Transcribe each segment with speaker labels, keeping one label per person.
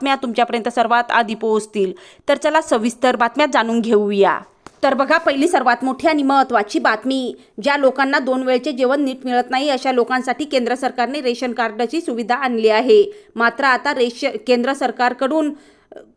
Speaker 1: बातम्या तुमच्यापर्यंत सर्वात आधी पोहोचतील. तर चला सविस्तर बातम्या जाणून घेऊया. तर बघा पहिली सर्वात मोठी आणि महत्त्वाची बातमी ज्या लोकांना दोन वेळचे जेवण नीट मिळत नाही अशा लोकांसाठी केंद्र सरकारने रेशन कार्डची सुविधा आणली आहे. मात्र आता रेश केंद्र सरकारकडून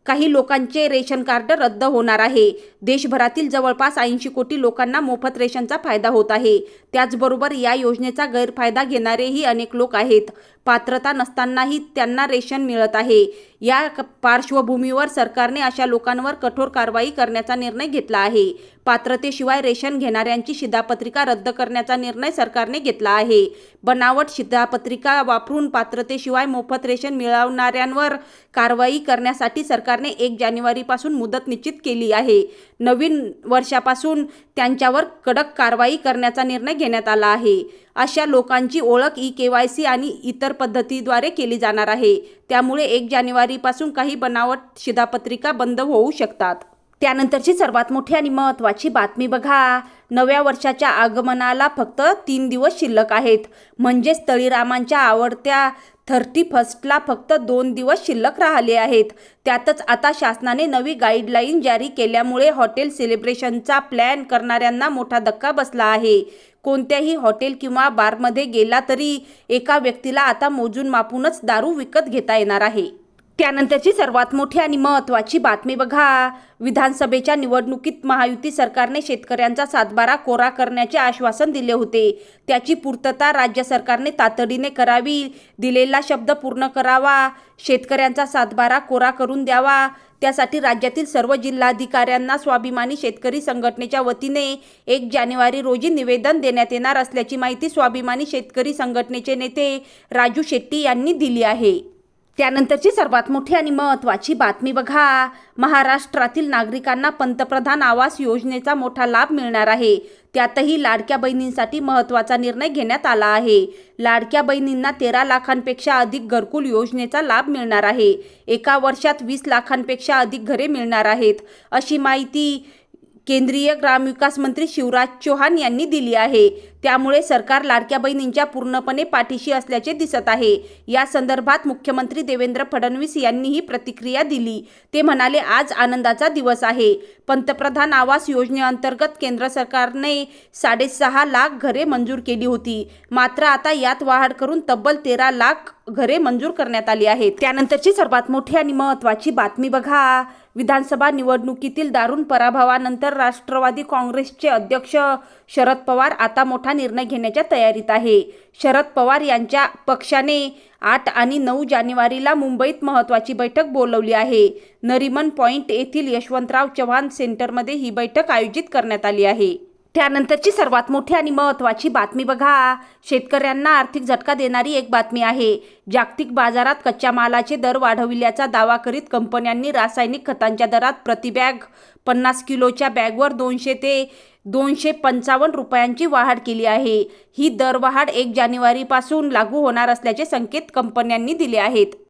Speaker 1: काही लोकांचे रेशन कार्ड रद्द होणार आहे. देशभरातील जवळपास ऐंशी कोटी लोकांना मोफत रेशनचा फायदा होत आहे. त्याचबरोबर या योजनेचा गैरफायदा घेणारेही अनेक लोक आहेत. पात्रता नसतानाही त्यांना रेशन मिळत आहे. या पार्श्वभूमीवर सरकारने अशा लोकांवर कठोर कारवाई करण्याचा निर्णय घेतला आहे. पात्रतेशिवाय रेशन घेणाऱ्यांची शिधापत्रिका रद्द करण्याचा निर्णय सरकारने घेतला आहे. बनावट शिधापत्रिका वापरून पात्रतेशिवाय मोफत रेशन मिळवणाऱ्यांवर कारवाई करण्यासाठी सरकारने एक जानेवारीपासून मुदत निश्चित केली आहे. नवीन वर्षापासून त्यांच्यावर कडक कारवाई करण्याचा निर्णय घेण्यात आला आहे. अशा लोकांची ओळख ई के वाय सी आणि इतर पद्धतीद्वारे केली जाणार आहे. त्यामुळे एक जानेवारीपासून काही बनावट शिधापत्रिका बंद होऊ शकतात. त्यानंतरची सर्वात मोठी आणि महत्त्वाची बातमी बघा. नव्या वर्षाच्या आगमनाला फक्त तीन दिवस शिल्लक आहेत. म्हणजेच तळीरामांच्या आवडत्या थर्टी फर्स्टला फक्त दोन दिवस शिल्लक राहिले आहेत. त्यातच आता शासनाने नवी गाईडलाईन जारी केल्यामुळे हॉटेल सेलिब्रेशनचा प्लॅन करणाऱ्यांना मोठा धक्का बसला आहे. कोणत्याही हॉटेल किंवा बारमध्ये गेला तरी एका व्यक्तीला आता मोजून मापूनच दारू विकत घेता येणार आहे. त्यानंतरची सर्वात मोठी आणि महत्त्वाची बातमी बघा. विधानसभेच्या निवडणुकीत महायुती सरकारने शेतकऱ्यांचा सातबारा कोरा करण्याचे आश्वासन दिले होते. त्याची पूर्तता राज्य सरकारने तातडीने करावी. दिलेला शब्द पूर्ण करावा. शेतकऱ्यांचा सातबारा कोरा करून द्यावा. त्यासाठी राज्यातील सर्व जिल्हाधिकाऱ्यांना स्वाभिमानी शेतकरी संघटनेच्या वतीने एक जानेवारी रोजी निवेदन देण्यात येणार असल्याची माहिती स्वाभिमानी शेतकरी संघटनेचे नेते राजू शेट्टी यांनी दिली आहे. त्यानंतरची सर्वात मोठी आणि महत्त्वाची बातमी बघा. महाराष्ट्रातील नागरिकांना पंतप्रधान आवास योजनेचा मोठा लाभ मिळणार आहे. त्यातही लाडक्या बहिणींसाठी महत्त्वाचा निर्णय घेण्यात आला आहे. लाडक्या बहिणींना तेरा लाखांपेक्षा अधिक घरकुल योजनेचा लाभ मिळणार आहे. एका वर्षात वीस लाखांपेक्षा अधिक घरे मिळणार आहेत. अशी माहिती केंद्रीय ग्रामविकास मंत्री शिवराज चौहान यांनी दिली आहे. त्यामुळे सरकार लाडक्या बहिणींच्या पूर्णपणे पाठीशी असल्याचे दिसत आहे. या संदर्भात मुख्यमंत्री देवेंद्र फडणवीस यांनीही प्रतिक्रिया दिली. ते म्हणाले आज आनंदाचा दिवस आहे. पंतप्रधान आवास योजनेअंतर्गत केंद्र सरकारने साडेसहा लाख घरे मंजूर केली होती. मात्र आता यात वाढ करून तब्बल तेरा लाख घरे मंजूर करण्यात आली आहेत. त्यानंतरची सर्वात मोठी आणि महत्त्वाची बातमी बघा. विधानसभा निवडणुकीतील दारुण पराभवानंतर राष्ट्रवादी काँग्रेसचे अध्यक्ष शरद पवार आता मोठा निर्णय घेण्याच्या तयारीत आहे. शरद पवार यांच्या पक्षाने आठ आणि नऊ जानेवारीला मुंबईत महत्त्वाची बैठक बोलवली आहे. नरिमन पॉइंट येथील यशवंतराव चव्हाण सेंटरमध्ये ही बैठक आयोजित करण्यात आली आहे. त्यानंतरची सर्वात मोठी आणि महत्त्वाची बातमी बघा. शेतकऱ्यांना आर्थिक झटका देणारी एक बातमी आहे. जागतिक बाजारात कच्च्या मालाचे दर वाढविल्याचा दावा करीत कंपन्यांनी रासायनिक खतांच्या दरात प्रतिबॅग पन्नास किलोच्या बॅगवर दोनशे ते दोनशे पंचावन्न रुपयांची वाढ केली आहे. ही दरवाढ एक जानेवारीपासून लागू होणार असल्याचे संकेत कंपन्यांनी दिले आहेत.